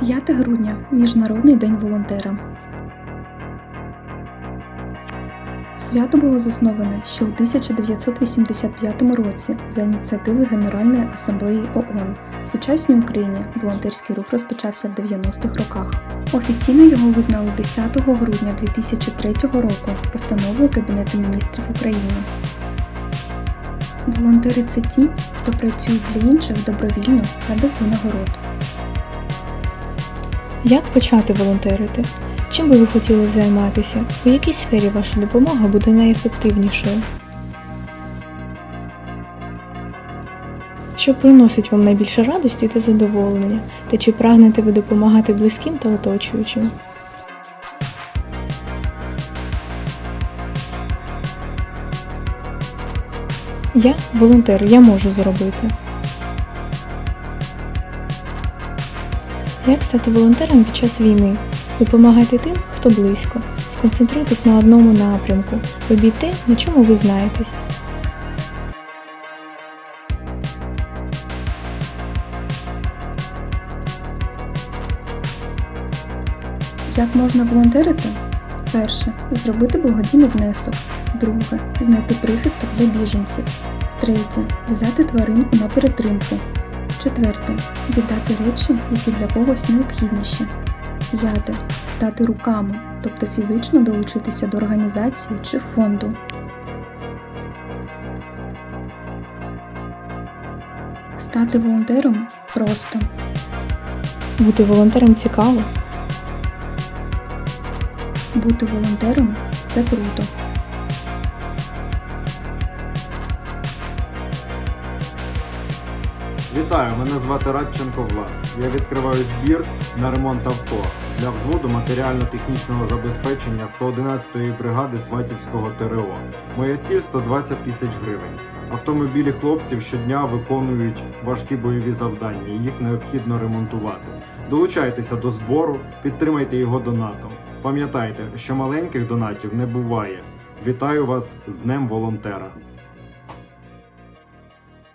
5 грудня Міжнародний день волонтера. Свято було засноване ще у 1985 році за ініціативи Генеральної асамблеї ООН. В сучасній Україні волонтерський рух розпочався в 90-х роках. Офіційно його визнали 10 грудня 2003 року постановою Кабінету міністрів України. Волонтери це ті, хто працюють для інших добровільно та без винагород. Як почати волонтерити? Чим би ви хотіли займатися? У якій сфері ваша допомога буде найефективнішою? Що приносить вам найбільше радості та задоволення? Та чи прагнете ви допомагати близьким та оточуючим? Я волонтер, я можу зробити. Як стати волонтером під час війни? Допомагайте тим, хто близько. Сконцентруйтесь на одному напрямку. Робіть те, на чому ви знаєтесь. Як можна волонтерити? Перше. Зробити благодійний внесок. Друге. Знайти прихисток для біженців. Третє. Взяти тваринку на перетримку. Четверте. Віддати речі, які для когось необхідніші. П'яте. Стати руками, тобто фізично долучитися до організації чи фонду. Стати волонтером просто. Бути волонтером цікаво. Бути волонтером це круто. Вітаю, мене звати Радченко Влад. Я відкриваю збір на ремонт авто для взводу матеріально-технічного забезпечення 111-ї бригади Сватівського ТРО. Моя ціль 120 тисяч гривень. Автомобілі хлопців щодня виконують важкі бойові завдання. і Їх необхідно ремонтувати. Долучайтеся до збору, підтримайте його донатом. Пам'ятайте, що маленьких донатів не буває. Вітаю вас з Днем волонтера!